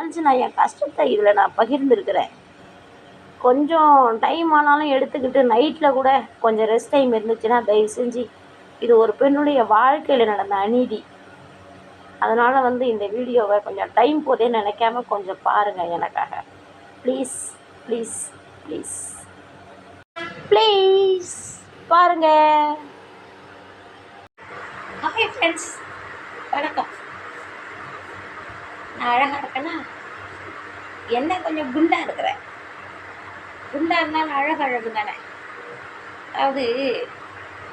கழிச்சு நான் என் கஷ்டத்தை இதில் நான் பகிர்ந்துருக்கிறேன். கொஞ்சம் டைம் ஆனாலும் எடுத்துக்கிட்டு நைட்டில் கூட கொஞ்சம் ரெஸ்ட் டைம் இருந்துச்சுன்னா தயவு செஞ்சு இது ஒரு பெண்ணுடைய வாழ்க்கையில் நடந்த அநீதி. அதனால் வந்து இந்த வீடியோவை கொஞ்சம் டைம் போதே நினைக்காம கொஞ்சம் பாருங்கள் எனக்காக. ப்ளீஸ் ப்ளீஸ் ப்ளீஸ் ப்ளீஸ் பாருங்கள் ஃப்ரெண்ட்ஸ் வணக்கம். அழகாக இருக்கேன்னா என்ன கொஞ்சம் குண்டாக இருக்கிறேன். குண்டாக இருந்தாலும் அழகு அழகு தானே. அதாவது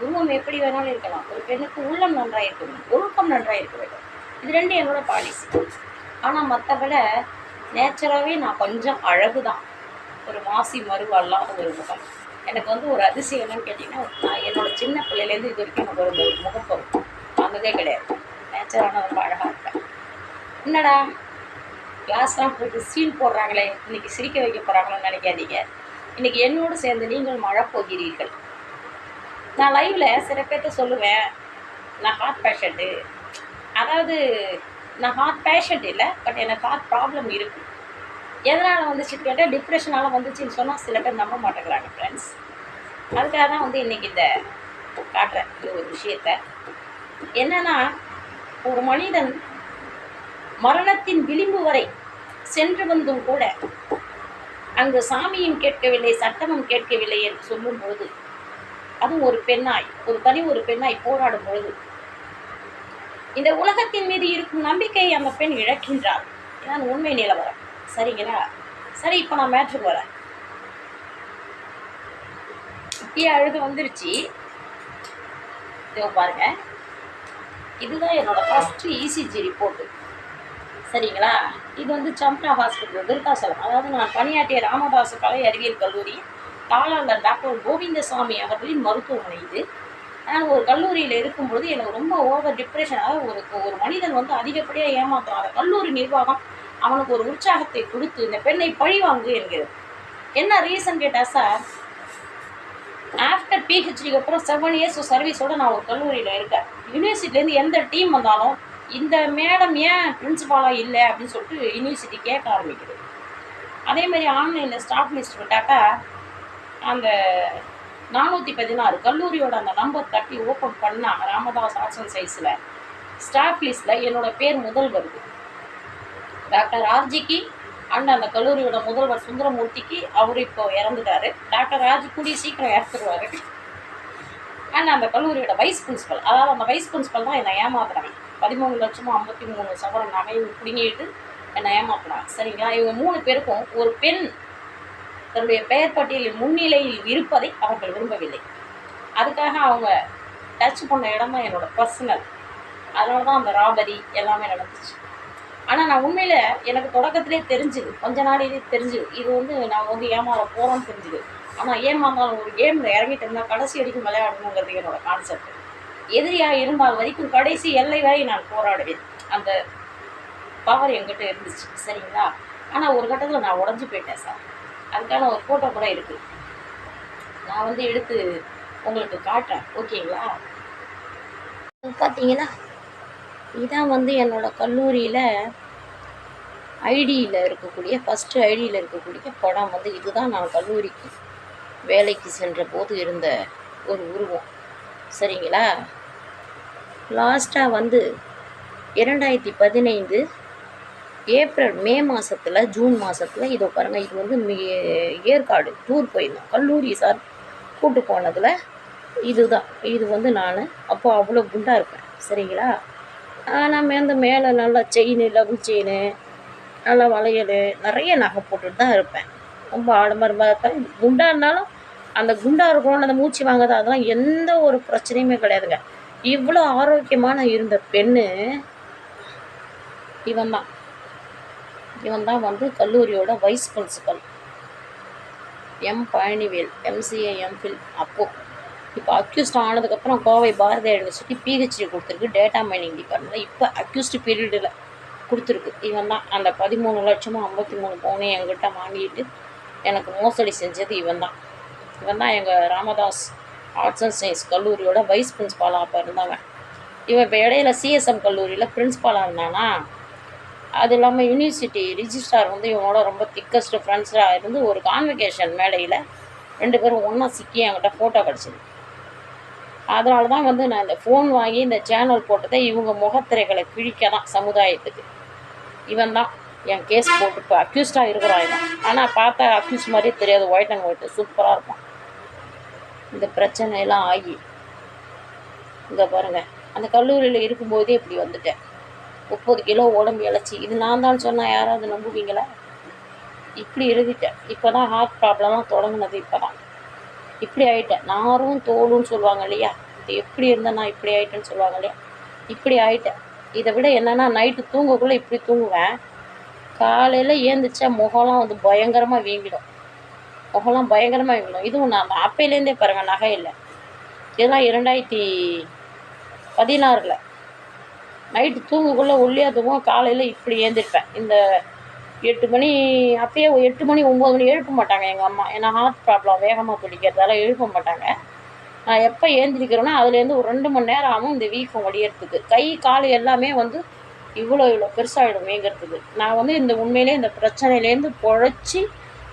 உருவம் எப்படி வேணாலும் இருக்கலாம். ஒரு பெண்ணுக்கு உள்ளம் நன்றாக இருக்கணும் ஒழுக்கம் நன்றாக இருக்க வேண்டும். இது ரெண்டு என்னோட பாலிசி ஆனால் மற்றபட நேச்சராகவே நான் கொஞ்சம் அழகு தான் ஒரு மாசி மறுவல்லாத ஒரு முகம். எனக்கு வந்து ஒரு அதிசயம் என்னன்னு கேட்டிங்கன்னா நான் என்னோட சின்ன பிள்ளையிலேருந்து இது வரைக்கும் எனக்கு ஒரு முகப்பொருள் வந்ததே கிடையாது. நேச்சரான ரொம்ப அழகாக என்னடா? கிளாஸ்லாம் போட்டு சீன் போடுறாங்களே. இன்னைக்கு சிரிக்க வைக்க போகிறாங்களோன்னு நினைக்காதீங்க. இன்னைக்கு என்னோடு சேர்ந்து நீங்கள் மழை போகிறீர்கள் நான் லைவில் சில பேர்த்த சொல்லுவேன் நான் ஹார்ட் பேஷண்ட்டு அதாவது நான் ஹார்ட் பேஷண்ட் இல்லை பட் எனக்கு ஹார்ட் ப்ராப்ளம் இருக்குது எதனால் வந்துச்சுன்னு கேட்டால் டிப்ரெஷனால் வந்துச்சுன்னு சொன்னால் சில பேர் நம்ப மாட்டேங்கிறாங்க ஃப்ரெண்ட்ஸ் அதுக்காக தான் வந்து இன்றைக்கி இந்த காட்டுறேன் இந்த ஒரு விஷயத்த. என்னன்னா ஒரு மனிதன் மரணத்தின் விளிம்பு வரை சென்று வந்தும் கூட அங்கு சாமியும் கேட்கவில்லை சட்டமும் கேட்கவில்லை என்று சொல்லும்போது அதுவும் ஒரு பெண்ணாய் ஒரு தனி ஒரு பெண்ணாய் போராடும் பொழுது. இந்த உலகத்தின் மீது இருக்கும் நம்பிக்கையை அந்த பெண் இழக்கின்றார் இதான் உண்மை நிலவரம். சரிங்களா? சரி இப்போ நான் மேட்ருக்கு வரேன். இப்பயே அழுது வந்துருச்சு. இதோ பாருங்க. இதுதான் என்னோட ஃபஸ்ட்டு இசிஜி ரிப்போர்ட்டு சரிங்களா? இது வந்து சம்ப்ரா ஹாஸ்பிட்டல் விருத்தாசலம். அதாவது நான் பணியாற்றிய ராமதாசு கலை அறிவியல் கல்லூரி தாளாளர் டாக்டர் கோவிந்தசாமி அவர்களின் மருத்துவமனை இது. நான் ஒரு கல்லூரியில் இருக்கும்போது எனக்கு ரொம்ப ஓவர் டிப்ரெஷனாக ஒரு ஒரு மனிதன் வந்து அதிகப்படியாக ஏமாத்துறான் அந்த கல்லூரி நிர்வாகம் அவனுக்கு ஒரு உற்சாகத்தை கொடுத்து இந்த பெண்ணை பழி வாங்கு என்கிறது. என்ன ரீசன் கேட்டால் சார் ஆஃப்டர் பிஹெச்டிக்கு அப்புறம் செவன் இயர்ஸ் சர்வீஸோட நான் ஒரு கல்லூரியில் இருக்கேன். யூனிவர்சிட்டிலேருந்து எந்த டீம் வந்தாலும் இந்த மேடம் ஏன் பிரின்சிபாலாக இல்லை அப்படின்னு சொல்லிட்டு யூனிவர்சிட்டி கேட்க ஆரம்பிக்குது. அதே மாதிரி ஆன்லைனில் ஸ்டாஃப் லிஸ்ட் விட்டாக்கா அந்த நானூற்றி பதினாறு கல்லூரியோட அந்த நம்பர் தட்டி ஓப்பன் பண்ணால் ராமதாஸ் ஆர்ட்ஸ் அண்ட் சயின்ஸில் ஸ்டாஃப் லிஸ்ட்டில் என்னோட பேர் முதல் வருது. டாக்டர் ஆர்ஜிக்கு அண்ட் அந்த கல்லூரியோட முதல்வர் சுந்தரமூர்த்திக்கு அவர் இப்போ இறந்துட்டாரு. டாக்டர் ராஜ் கூடி சீக்கிரம் இறந்துருவாரு. அண்ட் அந்த கல்லூரியோட வைஸ் பிரின்ஸ்பல் அதாவது அந்த வைஸ் பிரின்ஸ்பல் தான் என்னை ஏமாத்துறாங்க. பதிமூணு லட்சமும் ஐம்பத்தி மூணு சவரம் நகையும் பிடுங்கிட்டு என்னை ஏமாத்துறாங்க சரிங்களா? இவங்க மூணு பேருக்கும் ஒரு பெண் தன்னுடைய பெயர் பட்டியலில் முன்னிலையில் இருப்பதை அவர்கள் விரும்பவில்லை. அதுக்காக அவங்க டச் பண்ண இடம் தான் என்னோடய பர்சனல் அதனால தான் அந்த ராபரி எல்லாமே நடந்துச்சு. ஆனால் நான் உண்மையில் எனக்கு தொடக்கத்திலே தெரிஞ்சுது. கொஞ்ச நாளிலே தெரிஞ்சுது. இது வந்து நான் வந்து ஏமாற போகிறோம்னு தெரிஞ்சுது. ஆனால் ஏமாந்தாலும் ஒரு கேமில் இறங்கிட்டோம்னா கடைசி வரைக்கும் விளையாடணுங்கிறது என்னோடய கான்செப்ட் எதிரியாக இருந்தால் வரைக்கும் கடைசி எல்லை வரை நான் போராடுவேன். அந்த பவர் என்கிட்ட இருந்துச்சு. சரிங்களா? ஆனால் ஒரு கட்டத்தில் நான் உடஞ்சி போயிட்டேன் சார். அதுக்கான ஒரு ஃபோட்டோ கூட இருக்குது நான் வந்து எடுத்து உங்களுக்கு காட்டுறேன். ஓகேங்களா? பார்த்தீங்கன்னா இதான் வந்து என்னோட கல்லூரியில் ஐடியில் இருக்கக்கூடிய ஃபஸ்ட்டு ஐடியில் இருக்கக்கூடிய படம் வந்து இதுதான். நான் கல்லூரிக்கு வேலைக்கு சென்ற போது இருந்த ஒரு உருவம். சரிங்களா? லாஸ்ட்டாக வந்து இரண்டாயிரத்தி பதினைந்து ஏப்ரல் மே மாதத்தில் ஜூன் மாதத்தில் இதோ பாருங்கள் இது வந்து ஏற்காடு டூர் போயிருந்தோம். கல்லூரி சார் கூட்டு போனதில் இதுதான். இது வந்து நான் அப்போ அவ்வளோ குண்டாக இருப்பேன். சரிங்களா? நான் வந்து மேலே நல்லா செயின் லவ் செயின் நல்லா வளையல் நிறைய நகை போட்டுட்டு தான் இருப்பேன். ரொம்ப ஆடம்பரமாக இருப்பேன் குண்டாக இருந்தாலும் அந்த குண்டாக இருக்கணும் அந்த மூச்சு வாங்குது அதெல்லாம் எந்த ஒரு பிரச்சனையுமே கிடையாதுங்க. இவ்வளோ ஆரோக்கியமான இருந்த பெண்ணு இவன் தான் இவன் தான் வந்து கல்லூரியோட vice principal M Palanivel MCA MPhil அப்போது இப்போ அக்யூஸ்ட் ஆனதுக்கப்புறம் கோவை பாரதிய யூனிவர்சிட்டி பிஹெச்டி கொடுத்துருக்கு டேட்டா மைனிங் டிபார்ட்மெண்ட்டில் இப்போ அக்யூஸ்ட் பீரியடில் கொடுத்துருக்கு. இவன் தான் அந்த பதிமூணு லட்சமும் ஐம்பத்தி மூணு பவுனையும் என்கிட்ட வாங்கிட்டு எனக்கு மோசடி செஞ்சது இவன் தான் இவன் தான் எங்கள் ராமதாஸ் ஆர்ட்ஸ் அண்ட் சயின்ஸ் கல்லூரியோட வைஸ் பிரின்ஸ்பாலாக அப்போ இருந்தவன் இவன் இப்போ இடையில சிஎஸ்எம் கல்லூரியில் பிரின்ஸ்பாலாக இருந்தானா? அது இல்லாமல் யூனிவர்சிட்டி ரிஜிஸ்ட்ரார் வந்து இவனோட ரொம்ப திக்கஸ்ட் ஃப்ரெண்ட்ஸாக இருந்து ஒரு கான்வெகேஷன் மேடையில் ரெண்டு பேரும் ஒன்றா சிக்கி என்கிட்ட ஃபோட்டோ கிடச்சிது. அதனால தான் வந்து நான் இந்த ஃபோன் வாங்கி இந்த சேனல் போட்டதை இவங்க முகத்திரைகளை கிழிக்க தான் சமுதாயத்துக்கு. இவன் தான் என் கேஸ் போட்டு இப்போ அக்யூஸ்டாக இருக்கிறான் இவன். ஆனால் பார்த்தா அக்யூஸ் மாதிரியே தெரியாது. ஒயிட் அண்ட் ஒயிட் சூப்பராக இருப்பான். இந்த பிரச்சனையெல்லாம் ஆகி. இங்கே பாருங்கள் அந்த கல்லூரியில் இருக்கும்போதே இப்படி வந்துட்டேன். முப்பது கிலோ உடம்பு இழைச்சி இது நான் தான் சொன்னால் யாராவது நம்புவீங்களா? இப்படி எழுதிட்டேன். இப்போ தான் ஹார்ட் ப்ராப்ளம்லாம் தொடங்குனது இப்போ தான் இப்படி ஆயிட்டேன். நாரும் தோலும்னு சொல்லுவாங்க இல்லையா? இது எப்படி இருந்தேன் நான் இப்படி ஆயிட்டேன்னு சொல்லுவாங்க இல்லையா? இப்படி ஆயிட்டேன். இதை விட என்னென்னா நைட்டு தூங்கக்குள்ளே இப்படி தூங்குவேன். காலையில் ஏந்திரிச்சா முகம்லாம் வந்து பயங்கரமாக வீங்கிடும். முகம்லாம் பயங்கரமாக விழும். இதுவும் நான் அப்பையிலேருந்தே பாருங்கள் நகை இல்லை. இதெல்லாம் இரண்டாயிரத்தி பதினாறில். நைட்டு தூங்கக்குள்ளே ஒல்லியாக தூங்குவோம். காலையில் இப்படி ஏந்திருப்பேன். இந்த எட்டு மணி அப்பயே எட்டு மணி ஒம்பது மணி எழுப்ப மாட்டாங்க எங்கள் அம்மா. ஏன்னா ஹார்ட் ப்ராப்ளம் வேகமாக துடிக்கிறதால எழுப்ப மாட்டாங்க. நான் எப்போ ஏந்திரிக்கிறேனோ அதுலேருந்து ஒரு ரெண்டு மணி நேரம் ஆகும் இந்த வீக்கம் ஒடியறதுக்கு கை கால் எல்லாமே வந்து இவ்வளோ இவ்வளோ பெருசாகிடும் வீங்கிறதுக்கு நான் வந்து இந்த உண்மையிலே இந்த பிரச்சனையிலேருந்து பொழைச்சி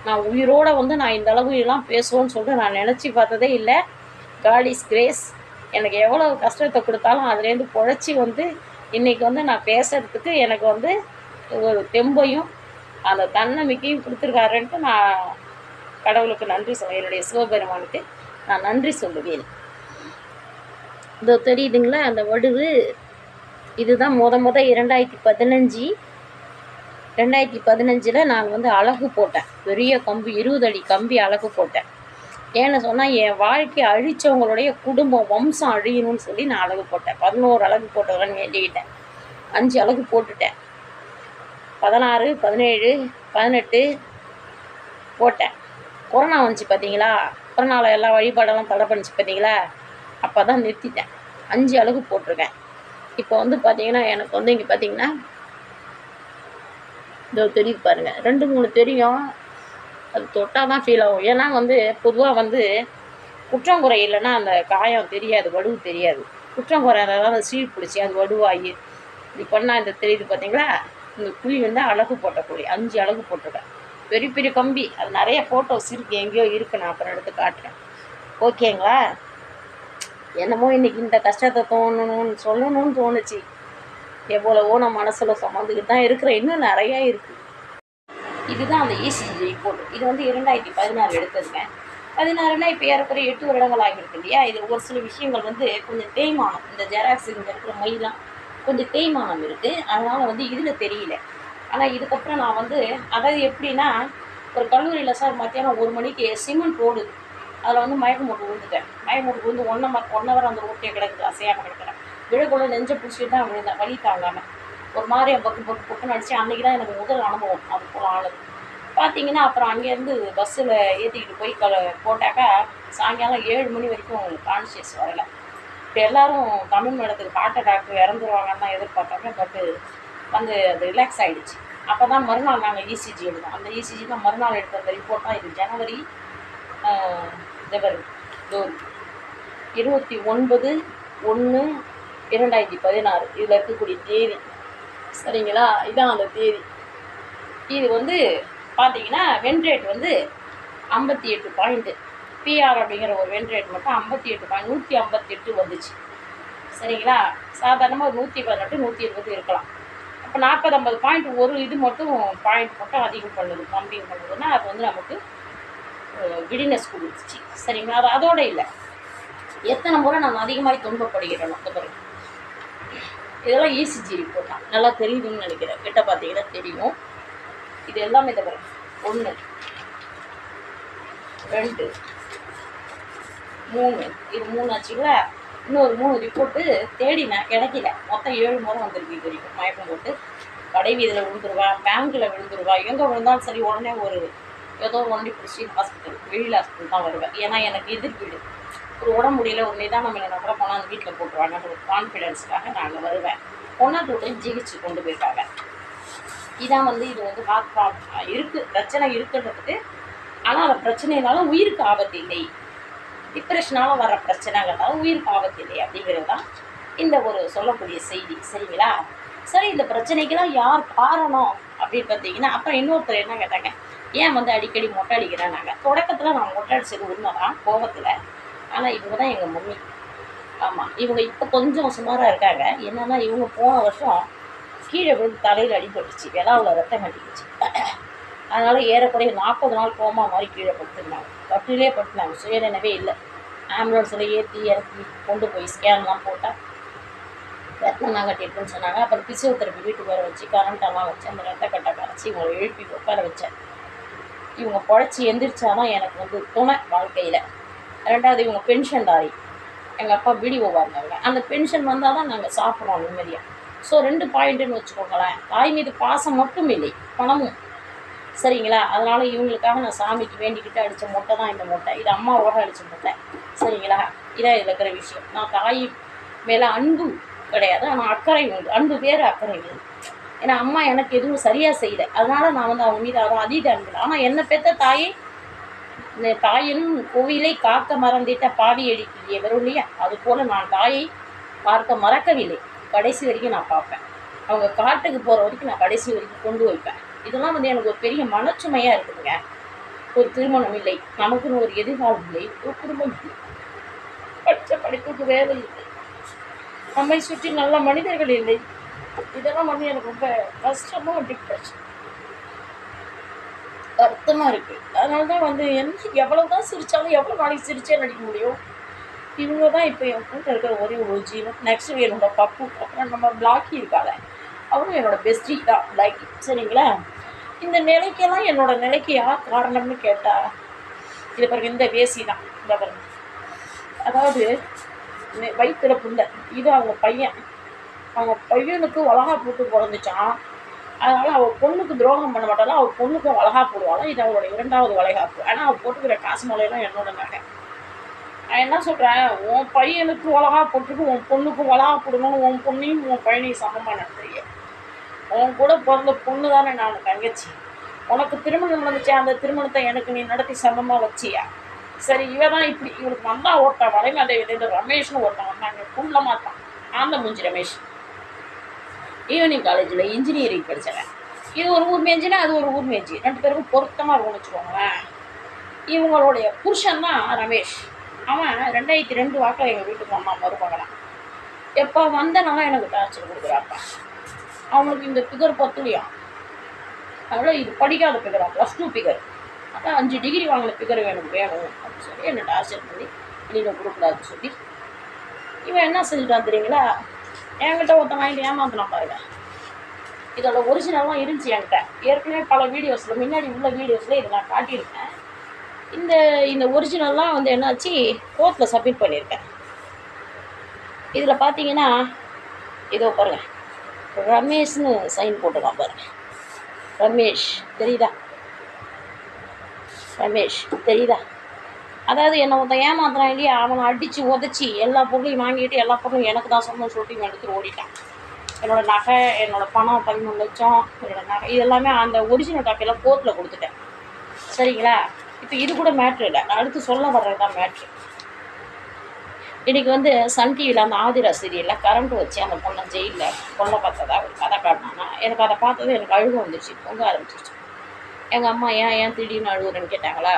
நான் உயிரோடு வந்து நான் இந்த அளவு எல்லாம் பேசுவோன்னு சொல்லிட்டு நான் நினச்சி பார்த்ததே இல்லை. காட் இஸ் கிரேஸ் எனக்கு எவ்வளோ கஷ்டத்தை கொடுத்தாலும் அதுலேருந்து பொழைச்சி வந்து இன்றைக்கி வந்து நான் பேசுகிறதுக்கு எனக்கு வந்து ஒரு தெம்பையும் அந்த தன்னம்பிக்கையும் கொடுத்துருக்காருன்ட்டு நான் கடவுளுக்கு நன்றி சொல்லுவேன் என்னுடைய சிவபெருமானுக்கு நான் நன்றி சொல்லுவேன். இதோ தெரியுதுங்களா? அந்த வடுவு இதுதான் முத முத இரண்டாயிரத்தி பதினஞ்சு. ரெண்டாயிரத்தி பதினஞ்சில் நான் வந்து அழகு போட்டேன். பெரிய கம்பி இருபது அடி கம்பி அழகு போட்டேன். ஏன்னு சொன்னால் என் வாழ்க்கையை அழித்தவங்களுடைய குடும்பம் வம்சம் அழியணும்னு சொல்லி நான் அழகு போட்டேன். பதினோரு அழகு போட்டவரன்னு வேண்டிக்கிட்டேன். அஞ்சு அழகு போட்டுட்டேன். பதினாறு பதினேழு பதினெட்டு போட்டேன். கொரோனா வந்துச்சு பார்த்தீங்களா கொரோனாவில் எல்லா வழிபாடெல்லாம் தடை பண்ணிச்சு பார்த்தீங்களா அப்போ தான் நிறுத்திட்டேன். அஞ்சு அழகு போட்டிருக்கேன். இப்போ வந்து பார்த்தீங்கன்னா எனக்கு வந்து இங்கே பார்த்தீங்கன்னா இதோ தெரியுது பாருங்கள் ரெண்டு மூணு தெரியும். அது தொட்டால் தான் ஃபீல் ஆகும். ஏன்னா வந்து பொதுவாக வந்து குற்றம் குறை இல்லைன்னா அந்த காயம் தெரியாது வடுவு தெரியாது. குற்றம் குறை அந்த சீல் பிடிச்சி அது வடுவாகி இப்படி பண்ணால் இந்த தெரியுது பார்த்தீங்களா இந்த குழி வந்து அழகு போட்ட குழி அஞ்சு அழகு போட்டிருக்கேன். பெரிய பெரிய கம்பி. அது நிறைய ஃபோட்டோஸ் இருக்குது எங்கேயோ இருக்குது நான் அப்புறம் எடுத்து காட்டுறேன். ஓகேங்களா என்னமோ இன்றைக்கி இந்த கஷ்டத்தை தோணணும்னு சொல்லணும்னு தோணுச்சு. எவ்வளவோ நான் மனசில் சுமந்துக்கிட்டு தான் இருக்கிறேன் இன்னும் நிறையா இருக்குது இதுதான் அந்த இசிஜி ரிப்போர்ட் இது வந்து இரண்டாயிரத்தி பதினாறு எடுத்ததுங்க பதினாறுனா இப்போ ஏறக்குறைய எட்டு வருடங்கள் ஆகியிருக்கு இல்லையா? இது ஒரு சில விஷயங்கள் வந்து கொஞ்சம் தேய்மானம். இந்த ஜெராக்ஸ் இங்கே இருக்கிற மைலாம் கொஞ்சம் தேய்மானம் இருக்குது அதனால் வந்து இதில் தெரியல. ஆனால் இதுக்கப்புறம் நான் வந்து அதாவது எப்படின்னா ஒரு கல்லூரியில் சார் மத்தியானம் ஒரு மணிக்கு சிமெண்ட் ரோடு அதில் வந்து மயக்கம் போட்டு விழுந்துட்டேன். மயக்கம் போட்டு விழுந்து ஒன் ஹவர் ஒன் ஹவர் அந்த ரோட்டே கிடக்குது. அசையாமல் கிடக்குறேன். விழுகுள்ள நெஞ்சை பிடிச்சிட்டு தான் விழுந்தேன் வழி தாங்காமல் ஒரு மாதிரி பக்கு பக்கு பக்குன்னு அடித்து அன்றைக்கி தான் எனக்கு முதல் அனுபவம் அது போல் ஆனது. பார்த்தீங்கன்னா அப்புறம் அங்கேருந்து பஸ்ஸில் ஏற்றிக்கிட்டு போய் கல போட்டாக்கா சாயங்காலம் ஏழு மணி வரைக்கும் கான்ஷியஸ் வரல இப்போ எல்லாரும் தமிழ் மேடத்துக்கு ஹார்ட் அட்டாக் இறந்துருவாங்கன்னு தான் எதிர்பார்த்தாங்க பட்டு வந்து அது ரிலாக்ஸ் ஆகிடுச்சு அப்போ தான் மறுநாள் நாங்கள் இசிஜி எடுத்தோம். அந்த இசிஜி தான் மறுநாள் எடுத்த அந்த ரிப்போர்ட் தான். இது ஜனவரி ஜனவரி இருபத்தி ஒன்பது ஒன்று இரண்டாயிரத்தி பதினாறு. இதில் இருக்கக்கூடிய தேதி. சரிங்களா? இதான் அந்த தேதி. இது வந்து பார்த்தீங்கன்னா வென்ட்ரேட் வந்து ஐம்பத்தி எட்டு பாயிண்ட்டு பிஆர் அப்படிங்கிற ஒரு வென்ட்ரேட் மட்டும் ஐம்பத்தி எட்டு பாயிண்ட் நூற்றி ஐம்பத்தி எட்டு வந்துச்சு. சரிங்களா? சாதாரணமாக ஒரு நூற்றி பதினெட்டு நூற்றி இருபது இருக்கலாம். அப்போ நாற்பது ஐம்பது பாயிண்ட் ஒரு இது மட்டும் பாயிண்ட் மட்டும் அதிகம் பண்ணுது கம்பிங் பண்ணுதுன்னா அது வந்து நமக்கு விடினஸ் கொடுத்துச்சு. சரிங்களா? அது அதோடு இல்லை. எத்தனை முறை நம்ம அதிகமாக துன்பப்படுகிறோம் அந்த பிறகு? இதெல்லாம் ஈசிஜி ரிப்போர்ட் தான். நல்லா தெரியுதுன்னு நினைக்கிறேன். கிட்ட பார்த்தீங்கன்னா தெரியும். இது எல்லாமே தவிர ஒன்று ரெண்டு மூணு. இது மூணு ஆச்சுங்களா இன்னொரு மூணு ரிப்போர்ட்டு தேடினேன் கிடைக்கல. மொத்தம் ஏழு முறை வந்திருக்கு இது வரைக்கும். மயக்கம் போட்டு கடை வீதியில் விழுந்துருவா பேங்க்கில் விழுந்துருவா. எங்கே விழுந்தாலும் சரி உடனே ஒரு ஏதோ ஒண்டி பிடிச்சி ஹாஸ்பிட்டல் வெளியில் ஹாஸ்பிட்டல் தான் வருவேன். ஏன்னா எனக்கு எதிர்வீடு ஒரு உடம்பு முடியல ஒரு நிதானம் இல்லைனா கூட போனால் அந்த வீட்டில் போட்டுருவாங்க ஒரு கான்ஃபிடென்ஸ்க்காக நான் வருவேன். பொண்ணாத்தோட ஜிஹெச் கொண்டு போயிருக்காங்க இதான் வந்து இது வந்து ஹார்ட் ப்ராப்ளம் இருக்குது பிரச்சனை இருக்குன்றதுக்கு ஆனால் அந்த பிரச்சனைனால உயிருக்கு ஆபத்து இல்லை. டிப்ரெஷனால் வர பிரச்சனைங்கிறதால உயிருக்கு ஆபத்து இல்லை அப்படிங்கிறது தான் இந்த ஒரு சொல்லக்கூடிய செய்தி. சரிங்களா? சரி இந்த பிரச்சனைக்கெல்லாம் யார் காரணம் அப்படின்னு பார்த்தீங்கன்னா அப்புறம் இன்னொருத்தர் என்ன கேட்டாங்க ஏன் வந்து அடிக்கடி மொட்டை அடிக்கிறேன்னாங்க. தொடக்கத்தில் நான் மொட்டை அடிச்சது உண்மைதான் கோபத்தில். ஆனால் இவங்க தான் எங்கள் மம்மி. ஆமாம் இவங்க இப்போ கொஞ்சம் சுமாராக இருக்காங்க. என்னன்னா இவங்க போன வருஷம் கீழே விழுந்து தலையில் அடிபட்டுச்சு. விளாவில் ரத்தம் கட்டிக்கிச்சு. அதனால் ஏறக்குறைய நாற்பது நாள் கோமா மாதிரி கீழே படுத்துருந்தாங்க. கட்டிலே படுத்துனாங்க. சுயநினைவே இல்லை. ஆம்புலன்ஸில் ஏற்றி இறக்கி கொண்டு போய் ஸ்கேன்லாம் போட்டால் ரத்தம்லாம் கட்டிட்டுன்னு சொன்னாங்க. அப்புறம் பிசியோதெரப்பி வீட்டுக்கு வர வச்சு கரண்ட்டெல்லாம் வச்சு அந்த ரத்த கட்டை கரைச்சி இவங்களை எழுப்பி உட்கார வச்சேன். இவங்க பொழைச்சி எந்திரிச்சாதான் எனக்கு வந்து துணை வாழ்க்கையில் ரெண்டாவது இவங்க பென்ஷன்தாரி எங்கள் அப்பா பிடிஓ இருந்தாங்க அந்த பென்ஷன் வந்தால் தான் நாங்கள் சாப்பிட்றோம் நிம்மதியாக ஸோ ரெண்டு பாயிண்ட்டுன்னு வச்சுக்கோங்களேன். தாய் மீது பாசம் மட்டும் இல்லை பணமும். சரிங்களா? அதனால் இவங்களுக்காக நான் சாமிக்கு வேண்டிக்கிட்டு அடித்த மொட்டை தான் இந்த முட்டை. இது அம்மாவோட அடித்த மொட்டை. சரிங்களா? இதான் இதில் இருக்கிற விஷயம். நான் தாய் மேலே அன்பு கிடையாது. ஆனால் அக்கறை உண்டு. அன்பு வேறு அக்கறை உண்டு. ஏன்னா அம்மா எனக்கு எதுவும் சரியாக செய்யலை. அதனால் நான் வந்து அவங்க மீது அதான் அதீத அன்பு ஆனால் என்னை பெற்ற தாயை இந்த தாயின் கோவிலை காக்க மறந்திட்ட பாவி அடிக்கலையே வரும் இல்லையா? அது போல் நான் தாயை பார்க்க மறக்கவில்லை. கடைசி வரைக்கும் நான் பார்ப்பேன். அவங்க காட்டுக்கு போகிற வரைக்கும் நான் கடைசி வரைக்கும் கொண்டு வைப்பேன் இதெல்லாம் வந்து எனக்கு ஒரு பெரிய மனச்சுமையாக இருக்குதுங்க. ஒரு திருமணம் இல்லை. நமக்குன்னு ஒரு எதிர்காலம் இல்லை. ஒரு குடும்பம் இல்லை. படித்த படிப்புக்கு வேலை இல்லை. நம்மை சுற்றி நல்ல மனிதர்கள் இல்லை. இதெல்லாம் வந்து எனக்கு ரொம்ப கஷ்டமும் டிப்ரெஷன் வருத்தமாக இருக்குது அதனால தான் வந்து என்ன எவ்வளோ தான் சிரித்தாலும் எவ்வளோ நாளைக்கு சிரிச்சே நடிக்க முடியும்? இவங்க தான் இப்போ என் கூட இருக்கிற ஒரே ஒரு ஜீவன் நெக்ஸ்ட் என்னோட பப்பு. அப்புறம் நம்ம பிளாக்கி இருக்காள அவரும் என்னோட பெஸ்டி தான் பிளாக்கி. சரிங்களா? இந்த நிலைக்கெல்லாம் என்னோடய நிலைக்கு யார் காரணம்னு கேட்டால் இது பாருங்க இந்த வேசி தான். இந்த பாருங்க. அதாவது வயிற்றுல வயித்துல புள்ள இது அவங்க பையன். அவங்க பையனுக்கு உலகா போட்டு பிறந்துச்சான் அதனால அவள் பொண்ணுக்கு துரோகம் பண்ண மாட்டாலும் அவள் பொண்ணுக்கு வளகா போடுவாள் இது அவளோட இரண்டாவது வளைகாப்பு. ஆனால் அவள் போட்டுக்கிற காசு மலையெல்லாம் என்னோட நகை. நான் என்ன சொல்கிறேன் உன் பையனுக்கு வளகா போட்டுட்டு உன் பொண்ணுக்கு வளகா போடணும்னு உன் பொண்ணையும் உன் பையனையும் சமமாக நடத்துறீங்க. உன் கூட பிறந்த பொண்ணு தானே நான் தங்கச்சி. உனக்கு திருமணம் நடந்துச்சு அந்த திருமணத்தை எனக்கு நீ நடத்தி சமமாக வச்சியா? சரி இவ தான் இப்படி இவளுக்கு வந்தா ஒருத்தன் வளைமாதேவி இந்த ரமேஷ்னு ஒருத்தன் வந்தாங்க குள்ள மாட்டான் ஆந்த மூஞ்சி ரமேஷ். ஈவினிங் காலேஜில் இன்ஜினியரிங் படித்தவன் இது ஒரு ஊர் மேஞ்சினா அது ஒரு ஊர் மேஞ்சி. ரெண்டு பேருக்கும் பொருத்தமாக இருக்கும்னு வச்சுக்கோங்களேன். இவங்களுடைய புருஷன் தான் ரமேஷ். அவன் ரெண்டாயிரத்தி ரெண்டு வாக்கில் எங்கள் வீட்டுக்கு வந்தான் மருமகனான் எப்போ வந்தனால எனக்கு டார்ச்சர் கொடுக்குறாப்பா. அவனுக்கு இந்த பிகர் பத்துலையாம் அதனால் இது படிக்காத பிகரா ப்ளஸ் டூ பிகர் அதான் அஞ்சு டிகிரி வாங்கின பிகர் எனக்கு வேணும். அப்படின்னு சொல்லி என்னை டார்ச்சர் பண்ணி வெளியில் கொடுக்கூடாதுன்னு சொல்லி. இவன் என்ன செஞ்சுட்டான் தெரியுங்களா? என்கிட்ட ஒருத்தன் வாங்கிட்டு ஏமாத்தினான் பாருங்க. இதோட ஒரிஜினலாக இருந்துச்சு என்கிட்ட. ஏற்கனவே பல வீடியோஸில் முன்னாடி உள்ள வீடியோஸில் இதை நான் காட்டியிருக்கேன். இந்த இந்த ஒரிஜினல்லாம் வந்து என்னாச்சு கோர்ட்டில் சப்மிட் பண்ணியிருக்கேன். இதில் பார்த்தீங்கன்னா இதோ பாருங்கள் ரமேஷ்னு சைன் போட்டுருக்கான் பாருங்கள் ரமேஷ் தெரியுதா? ரமேஷ் தெரியுதா? அதாவது என்னை ஒருத்தன் ஏமாத்துறான் இல்லையா அவனை அடித்து உதச்சி எல்லா பொருளையும் வாங்கிட்டு எல்லா பொருளும் எனக்கு தான் சொந்தம் சொல்லிட்டு இவன் எடுத்துட்டு ஓடிட்டான். என்னோடய நகை என்னோட பணம் பதிமூணு லட்சம் என்னோடய நகை இது எல்லாமே அந்த ஒரிஜினல் காப்பியெல்லாம் கோர்ட்டில் கொடுத்துட்டேன். சரிங்களா? இப்போ இது கூட மேட்ரு இல்லை. நான் அடுத்து சொல்ல வர்றது தான் மேட்ரு இன்னைக்கு வந்து சன் டிவியில் அந்த ஆதிரா சீரியலில் கரண்ட் வச்சு அந்த பொண்ணை ஜெயிலில் கொல்ல பார்த்ததா? ஒரு கதை காட்டினாங்க எனக்கு அதை பார்த்தது எனக்கு அழுகு வந்துருச்சு பொங்க ஆரம்பிச்சிருச்சு. எங்கள் அம்மா ஏன் ஏன் திடீர்னு அழுகுறேன்னு கேட்டாங்களா?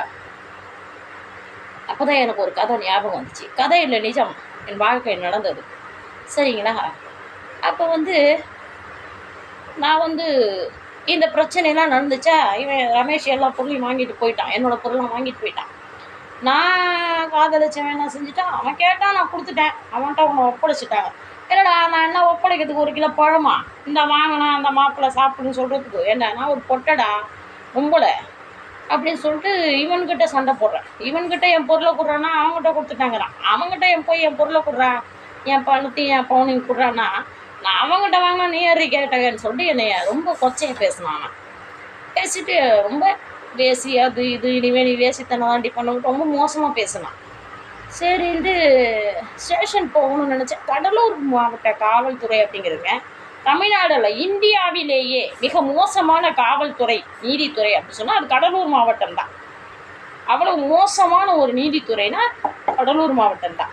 அப்போ தான் எனக்கு ஒரு கதை ஞாபகம் வந்துச்சு. கதை இல்லை நிஜம். என் வாழ்க்கையில் நடந்தது. சரிங்களா? அப்போ வந்து நான் வந்து இந்த பிரச்சனைலாம் நடந்துச்சா? இவன் ரமேஷ் எல்லா பொருளையும் வாங்கிட்டு போயிட்டான். என்னோட பொருளை வாங்கிட்டு போயிட்டான். நான் காதலிச்சவன் என்ன செஞ்சுட்டான். அவன் கேட்டான் நான் கொடுத்துட்டேன். அவன்கிட்ட அவனை ஒப்படைச்சிட்டாங்க என்னடா நான் என்ன ஒப்படைக்கிறதுக்கு ஒரு கிலோ பழமா? இந்த வாங்கினா அந்த மாப்பிள்ளை சாப்பிடுன்னு சொல்கிறதுக்கு என்ன நான் ஒரு பொட்டடா? கும்பலை. அப்படின்னு சொல்லிட்டு இவன்கிட்ட சண்டை போடுறேன். இவன்கிட்ட என் பொருளை கொடுறான்னா அவங்ககிட்ட கொடுத்துட்டாங்கிறான். அவங்ககிட்ட என் போய் என் பொருளை கொடுறான் என் பணத்தையும் என் பவுனையும் கொடுறான்னா? நான் அவன்கிட்ட வாங்க நீ ஏறி கேட்டகன்னு சொல்லிட்டு என்னைய ரொம்ப கொச்சையை பேசினான் அவன். பேசிட்டு ரொம்ப வேசி அது இது இனிமே நீ வேசித்தனம் தாண்டி பண்ண ரொம்ப மோசமாக பேசினான். சரின்ட்டு ஸ்டேஷன் போகணும்னு நினச்சேன். கடலூர் மாவட்ட காவல்துறை அப்படிங்கிறவங்க தமிழ்நாடுல இந்தியாவிலேயே மிக மோசமான காவல்துறை நீதித்துறை அப்படின்னு சொன்னால் அது கடலூர் மாவட்டம் தான். அவ்வளவு மோசமான ஒரு நீதித்துறைனா கடலூர் மாவட்டம் தான்.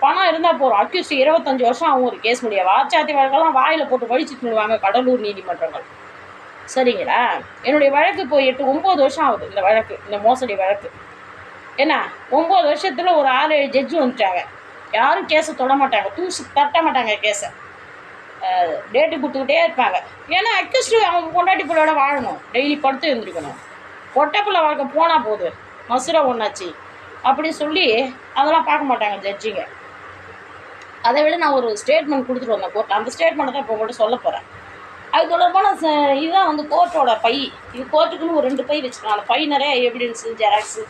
பணம் இருந்தால் போகிறோம் அக்யூஸ்ட் இருபத்தஞ்சி வருஷம் அவங்க ஒரு கேஸ் முடியாது வாச்சாத்தி வழக்கெல்லாம் வாயில் போட்டு வழிச்சுட்டு விடுவாங்க கடலூர் நீதிமன்றங்கள். சரிங்களா? என்னுடைய வழக்கு போய் எட்டு ஒம்பது வருஷம் ஆகுது இந்த வழக்கு இந்த மோசடி வழக்கு. என்ன ஒம்பது வருஷத்தில் ஒரு ஆறு ஏழு ஜட்ஜு வந்துட்டாங்க. யாரும் கேஸை தொட மாட்டாங்க. தூசி தட்ட மாட்டாங்க கேஸை டேட்டு கொடுத்துக்கிட்டே இருப்பாங்க. ஏன்னா அக்யூஸ்டு அவங்க பொண்டாட்டி பிள்ளையோட வாழணும். டெய்லி படுத்து எழுந்திருக்கணும். பொட்டை பிள்ளை வாழ்க்கை போனால் போகுது மசுரை ஒன்றாச்சு அப்படின்னு சொல்லி அதெல்லாம் பார்க்க மாட்டாங்க ஜட்ஜிங்க அதை விட நான் ஒரு ஸ்டேட்மெண்ட் கொடுத்துட்டு வந்தேன் கோர்ட் அந்த ஸ்டேட்மெண்ட்டை தான் இப்போ உங்கள்கிட்ட சொல்ல போகிறேன் அது தொடர்பான ச இதுதான் வந்து கோர்ட்டோட பை. இது கோர்ட்டுக்குன்னு ஒரு ரெண்டு பை வச்சுருக்காங்க. அந்த பை நிறைய எவிடன்ஸு ஜெராக்ஸு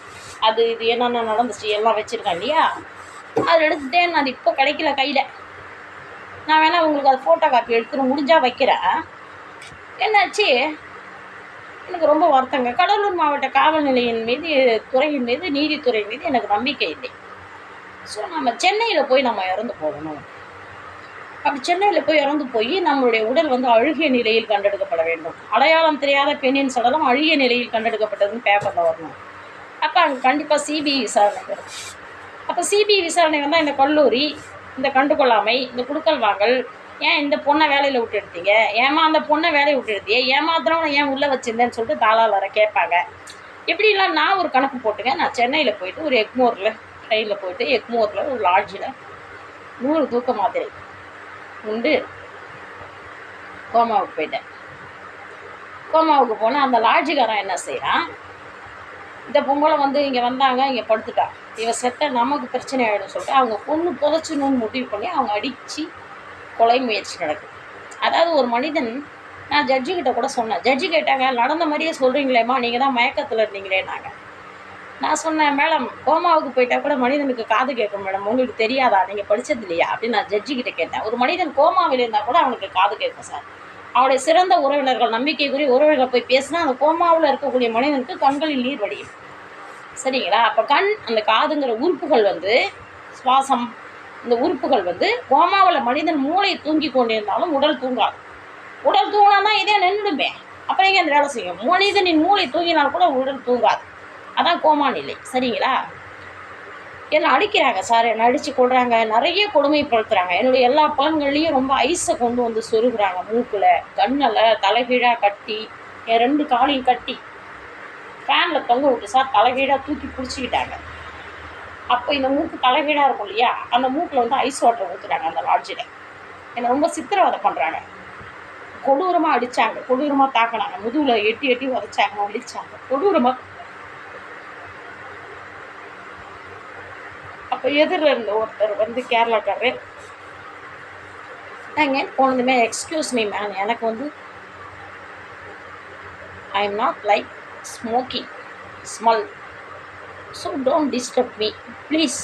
அது இது என்னென்ன நடந்துச்சு எல்லாம் வச்சுருக்கேன் இல்லையா? அதில் எடுத்துட்டேன் நான் அது இப்போ கிடைக்கல கையில். நான் வேணால் உங்களுக்கு அது ஃபோட்டோ காப்பி எடுத்துன்னு முடிஞ்சால் வைக்கிறேன். என்னாச்சு? எனக்கு ரொம்ப வருத்தங்க. கடலூர் மாவட்ட காவல் நிலையின் மீது துறையின் மீது நீதித்துறை மீது எனக்கு நம்பிக்கை இல்லை. ஸோ நம்ம சென்னையில் போய் நம்ம இறந்து போகணும். அப்படி சென்னையில் போய் இறந்து போய் நம்மளுடைய உடல் வந்து அழுகிய நிலையில் கண்டெடுக்கப்பட வேண்டும். அடையாளம் தெரியாத பெண்ணின் சடலம் அழுகிய நிலையில் கண்டெடுக்கப்பட்டதுன்னு பேப்பரில் வரணும். அப்போ அங்கே கண்டிப்பாக சிபிஐ விசாரணை வரும். அப்போ சிபிஐ விசாரணை வந்தால் இந்த கல்லூரி இந்த கண்டுகொள்ளாமை இந்த குடுக்கல் வாங்கல் ஏன் இந்த பொண்ணை வேலையில் விட்டு எடுத்தீங்க ஏமா அந்த பொண்ணை வேலையை விட்டு எடுத்தீங்க ஏமாத்திரவனை ஏன் உள்ளே வச்சிருந்தேன்னு சொல்லிட்டு தாளாளரை கேட்பாங்க. இப்படிலாம் நான் ஒரு கணக்கு போட்டுங்க நான் சென்னையில் போயிட்டு ஒரு எக்மோரில் ட்ரெயினில் போயிட்டு எக்மோரில் ஒரு லாட்ஜில் நூறு தூக்க மாத்திரை உண்டு. கோமாவுக்கு போயிட்டேன். கோமாவுக்கு போனால் அந்த லாட்ஜுக்காரன் என்ன செய்கிறான் இந்த பொம்பளை வந்து இங்கே வந்தாங்க இங்கே படுத்துட்டா. இவ செத்த நமக்கு பிரச்சனை ஆகிடும் சொல்லிட்டு அவங்க பொண்ணு புதைச்சணும்னு முடிவு பண்ணி அவங்க அடித்து கொலை முயற்சி நடக்குது. அதாவது ஒரு மனிதன் நான் ஜட்ஜி கிட்ட கூட சொன்னேன். ஜட்ஜி கேட்டாங்க நடந்த மாதிரியே சொல்கிறீங்களேம்மா நீங்கள் தான் மயக்கத்தில் இருந்தீங்களேனாங்க நான் சொன்னேன் மேடம் கோமாவுக்கு போயிட்டா கூட மனிதனுக்கு காது கேட்கும் மேடம். உங்களுக்கு தெரியாதா? நீங்கள் படித்தது இல்லையா? அப்படின்னு நான் ஜட்ஜிக்கிட்ட கேட்டேன். ஒரு மனிதன் கோமாவில் இருந்தால் கூட அவனுக்கு காது கேட்கும் சார். அவருடைய சிறந்த உறவினர்கள் நம்பிக்கைக்குரிய உறவினர்கள் போய் பேசினா அந்த கோமாவில் இருக்கக்கூடிய மனிதனுக்கு கண்களில் நீர் வடியும். சரிங்களா? அப்போ கண் அந்த காதுங்கிற உறுப்புகள் வந்து சுவாசம் இந்த உறுப்புகள் வந்து கோமாவில் மனிதன் மூளை தூங்கி கொண்டிருந்தாலும் உடல் தூங்காது. உடல் தூங்கினா தான் இதே நின்றுடுமே அப்புறம் எங்கே அந்த வேலை செய்யும்? மனிதனின் மூளை தூங்கினால் கூட உடல் தூங்காது. அதான் கோமா நிலை. சரிங்களா? என்னை அடிக்கிறாங்க சார் என்னை அடித்து கொள்றாங்க நிறைய கொடுமைப்படுத்துகிறாங்க என்னுடைய எல்லா பலன்கள்லையும் ரொம்ப ஐஸை கொண்டு வந்து சொருகிறாங்க. மூக்கில் கண்ணில் தலைகீழாக கட்டி என் ரெண்டு காலையும் கட்டி ஃபேனில் தொங்க விட்டு சார் தலைகீழாக தூக்கி பிடிச்சிக்கிட்டாங்க. அப்போ இந்த மூக்கு தலைகீழாக இருக்கும் இல்லையா? அந்த மூக்கில் வந்து ஐஸ் வாட்டர் ஊற்றுறாங்க அந்த லாட்ஜில் என்னை ரொம்ப சித்திரவதை பண்ணுறாங்க கொடூரமாக அடித்தாங்க கொடூரமாக தாக்கினாங்க. முதுகில் எட்டி எட்டி உதைச்சாங்க அடித்தாங்க கொடூரமாக அப்போ எதிரில் இருந்த ஒருத்தர் வந்து கேரளாக்காரர். நாங்க போனதுமே எக்ஸ்கியூஸ் மீ மேம் எனக்கு வந்து I am not like smoking smell so don't disturb me please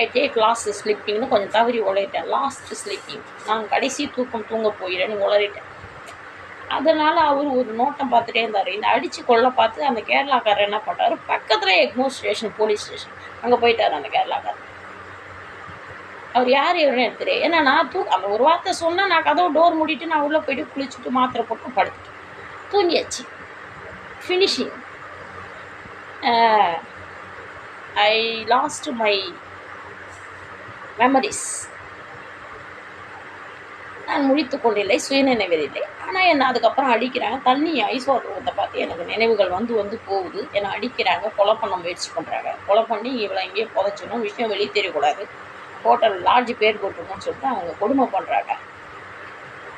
I take last ஸ்லிப்பிங்னு கொஞ்சம் தவறி உளறிட்டேன் லாஸ்ட் ஸ்லிப்பிங் நான் கடைசி தூக்கம் தூங்க போயிடன்னு உளறிட்டேன். அதனால் அவர் ஒரு நோட்டம் பார்த்துட்டே இருந்தார். இந்த அடித்து கொள்ள பார்த்து அந்த கேரளாக்காரர் என்ன பண்ணுறாரு பக்கத்தில் எக்மோ ஸ்டேஷன் போலீஸ் ஸ்டேஷன். அங்கே போயிட்டார் அந்த கேரளாக்காரர். அவர் யார் இவருன்னு எனக்கு தெரியும் ஏன்னா நான் தூ அந்த ஒரு வார்த்தை சொன்னால் நான் கதவு டோர் மூடிட்டு நான் உள்ளே போயிட்டு குளிச்சுட்டு மாத்திரை போட்டு படுத்துட்டேன். தூங்கியாச்சு. Finishing I lost my memories நான் முழித்து கொண்டில்லை சுயநினைவதில்லை ஆனால் என்னை அதுக்கப்புறம் அடிக்கிறாங்க. தண்ணி ஐஸ் வாட்டர் ஊற்ற பார்த்து எனக்கு நினைவுகள் வந்து வந்து போகுது. என்னை அடிக்கிறாங்க. கொலை பண்ண முயற்சி பண்ணுறாங்க கொலை பண்ணி இவளை எங்கேயோ புதைச்சணும் விஷயம் வெளியே தெரியக்கூடாது. ஹோட்டல் லாட்ஜ் பேர் போட்டுருக்கோன்னு சொல்லிட்டு அவங்க கொடுமை பண்ணுறாங்க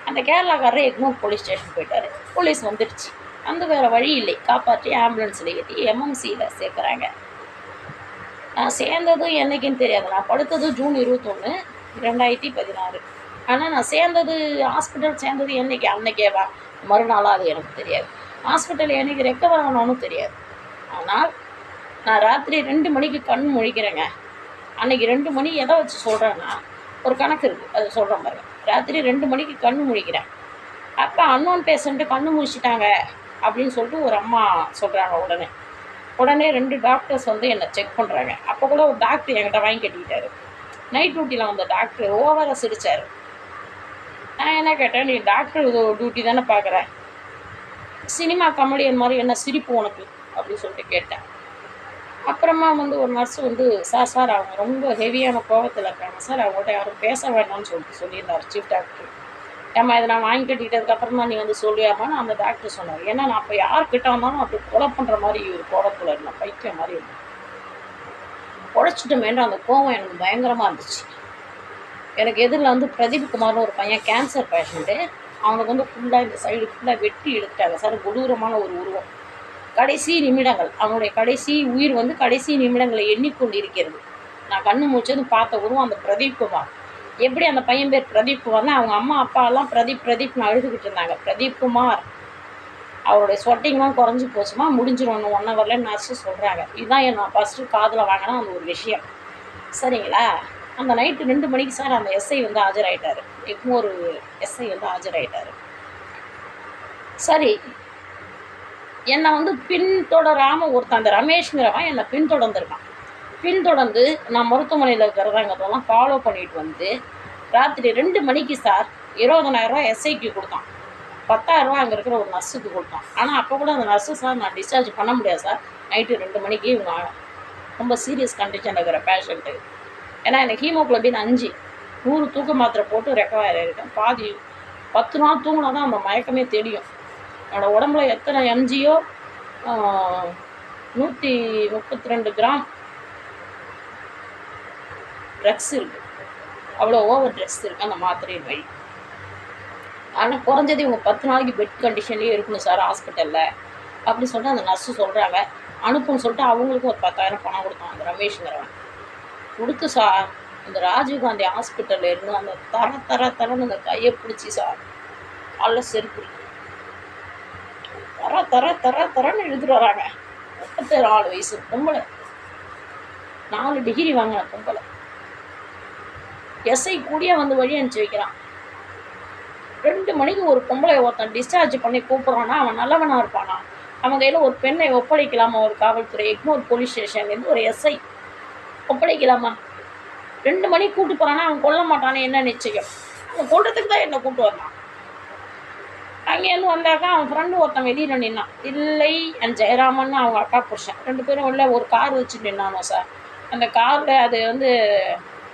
அந்த கேரளாக்காரர் எக்மோர் போலீஸ் ஸ்டேஷன் போயிட்டாரு. போலீஸ் வந்துடுச்சு. அந்த வேறு வழி இல்லை. காப்பாற்றி ஆம்புலன்ஸில் ஏற்றி எம்எம்சியில் சேர்க்குறாங்க. நான் சேர்ந்ததும் என்னைக்குன்னு தெரியாது. நான் படுத்ததும் ஜூன் இருபத்தொன்று ரெண்டாயிரத்தி பதினாறு. ஆனால் நான் சேர்ந்தது ஹாஸ்பிட்டல் சேர்ந்தது என்னைக்கு? அன்னைக்கேவா? மறுநாளாக அது எனக்கு தெரியாது. ஹாஸ்பிட்டல் என்னைக்கு ரெக்கவர் ஆகணும்னு தெரியாது. ஆனால் நான் ராத்திரி ரெண்டு மணிக்கு கண் முழிக்கிறேங்க. அன்னைக்கு ரெண்டு மணி எதை வச்சு சொல்கிறேன்னா ஒரு கணக்கு இருக்குது அது சொல்கிறேன் பாருங்க. ராத்திரி ரெண்டு மணிக்கு கண் முழிக்கிறேன். அப்போ அன்னோன் பேஷண்ட்டு கண்ணு முழிச்சிட்டாங்க அப்படின்னு சொல்லிட்டு ஒரு அம்மா சொல்கிறாங்க உடனே. உடனே ரெண்டு டாக்டர்ஸ் வந்து என்னை செக் பண்ணுறாங்க அப்போ கூட ஒரு டாக்டர் என்கிட்ட வாங்கி கட்டிக்கிட்டாரு. நைட் டியூட்டியில் வந்த டாக்டர் ஓவராக சிரிச்சார். நான் என்ன கேட்டேன் நீ டாக்டர் டியூட்டி தானே பார்க்குற. சினிமா கமெடியன் மாதிரி என்ன சிரிப்பு உனக்கு? அப்படின்னு சொல்லிட்டு கேட்டேன். அப்புறமா வந்து ஒரு நர்ஸ் வந்து சார் சார் அவங்க ரொம்ப ஹெவியான கோபத்தில் இருக்காங்க. சார் அவங்கள்ட்ட யாரும் பேச வேண்டாம்னு சொல்லிட்டு சொல்லியிருந்தார் சீஃப் டாக்டர் ஏம்மா இதை நான் வாங்கி கட்டிக்கிட்டதுக்கப்புறம் தான் நீ வந்து சொல்லியாமான்னு அந்த டாக்டர் சொன்னார். ஏன்னா நான் இப்போ யார்கிட்ட வந்தாலும் அப்படி கொலை பண்ணுற மாதிரி ஒரு கோபத்தில் இருந்தேன். பைத்தியம் மாதிரி இருந்தேன். உழைச்சிட்டோமேன்ற அந்த கோவம் எனக்கு பயங்கரமாக இருந்துச்சு. எனக்கு எதிரில் வந்து பிரதீப் குமார்னு ஒரு பையன் கேன்சர் பேஷண்ட்டு அவனுக்கு வந்து ஃபுல்லாக இந்த சைடு ஃபுல்லாக வெட்டி எடுத்துட்டாங்க சார் கொடூரமான ஒரு உருவம். கடைசி நிமிடங்கள். அவனுடைய கடைசி உயிர் வந்து கடைசி நிமிடங்களை எண்ணிக்கொண்டு இருக்கிறது நான் கண்ணு முடிச்சதும் பார்த்த உருவம் அந்த பிரதீப் குமார். எப்படி அந்த பையன் பேர் பிரதீப் குமார்னா அவங்க அம்மா அப்பாலாம் பிரதீப் பிரதீப்னு அழுதுகிட்டு இருந்தாங்க. பிரதீப் குமார். அவருடைய ஸ்வெட்டிங்லாம் குறைஞ்சி போச்சுமா? முடிஞ்சிடும் ஒன் ஹவரில் நர்ஸு சொல்கிறாங்க இதுதான் என் நான் ஃபஸ்ட்டு காதில் வாங்கினா அந்த ஒரு விஷயம். சரிங்களா? அந்த நைட்டு ரெண்டு மணிக்கு சார் அந்த எஸ்ஐ வந்து ஆஜராயிட்டார். எப்போ ஒரு எஸ்ஐ வந்து ஆஜராயிட்டார். சரி. என்னை வந்து பின்தொடராமல் ஒருத்தன் அந்த ரமேஷ்ங்கிறவன் என்னை பின்தொடர்ந்துருக்கான். பின்தொடர்ந்து நான் மருத்துவமனையில் இருக்கிறதாங்கிறதெல்லாம் ஃபாலோ பண்ணிட்டு வந்து ராத்திரி ரெண்டு மணிக்கு சார் இருபதனாயிரரூவா எஸ்ஐக்கு கொடுத்தான். பத்தாயிரரூவா அங்கே இருக்கிற ஒரு நர்ஸுக்கு கொடுத்தான். ஆனால் அப்போ கூட அந்த நர்ஸு சார் நான் டிஸ்சார்ஜ் பண்ண முடியாது சார். நைட்டு ரெண்டு மணிக்கு இவங்க ரொம்ப சீரியஸ் கண்டிஷன் இருக்கிற பேஷண்ட்டு ஏன்னா எனக்கு ஹீமோக்ளோபின் அஞ்சு நூறு தூக்க மாத்திரை போட்டு ரெக்கவர் ஆகிருக்கேன் பாதி பத்து நாள் தூங்கினா தான் அந்த மயக்கமே தெரியும். என்னோடய உடம்புல எத்தனை எம்ஜியோ நூற்றி முப்பத்தி ரெண்டு கிராம் ட்ரக்ஸ் இருக்குது அவ்வளோ ஓவர் ட்ரெஸ் இருக்குது அந்த மாத்திரையின் வழி. ஆனால் குறைஞ்சது இவங்க பத்து நாளைக்கு பெட் கண்டிஷன்லேயே இருக்கணும் சார் ஹாஸ்பிட்டலில் அப்படின்னு சொல்லிட்டு அந்த நர்ஸு சொல்கிறாங்க அனுப்புன்னு சொல்லிட்டு அவங்களுக்கும் ஒரு பத்தாயிரம் பணம் கொடுத்தான் அந்த ரமேஷ்ங்கிறவன். கொடுத்து சார் அந்த ராஜீவ்காந்தி ஹாஸ்பிட்டலில் இருந்து அந்த தர தர தரன்னு அந்த கையை பிடிச்சி சார் காலைல செருப்பு தர தர தர தரன்னு எழுதிட்டு வராங்க. முப்பத்தி நாலு வயசு பொம்பளை. நாலு டிகிரி வாங்கின பொம்பளை. எஸ்ஐ கூடிய வந்து வழி அனுப்பிச்சு வைக்கிறான். ரெண்டு மணிக்கு ஒரு பொம்பளை ஒருத்தன் டிஸ்சார்ஜ் பண்ணி கூப்பிட்றான்னா அவன் நல்லவனாக இருப்பானா? அவன் கையில் ஒரு பெண்ணை ஒப்படைக்கலாமா? ஒரு காவல்துறை எக்மோர் போலீஸ் ஸ்டேஷன்லேருந்து ஒரு எஸ்ஐ ஒப்படைக்கலாமா? ரெண்டு மணிக்கு கூட்டு போகிறான்னா அவன் கொல்ல மாட்டானே என்ன நிச்சயம்? அவன் கொல்றதுக்கு தான் என்னை கூப்பிட்டு வந்தான் அங்கேருந்து வந்தாக்கா அவன் ஃப்ரெண்டு ஒருத்தன் வெளியில் நின்னான். இல்லை அண்ட் ஜெயராமன் அவங்க அக்கா புருஷன். ரெண்டு பேரும் உள்ள ஒரு கார் வச்சு நின்னானோ சார் அந்த காரில் அது வந்து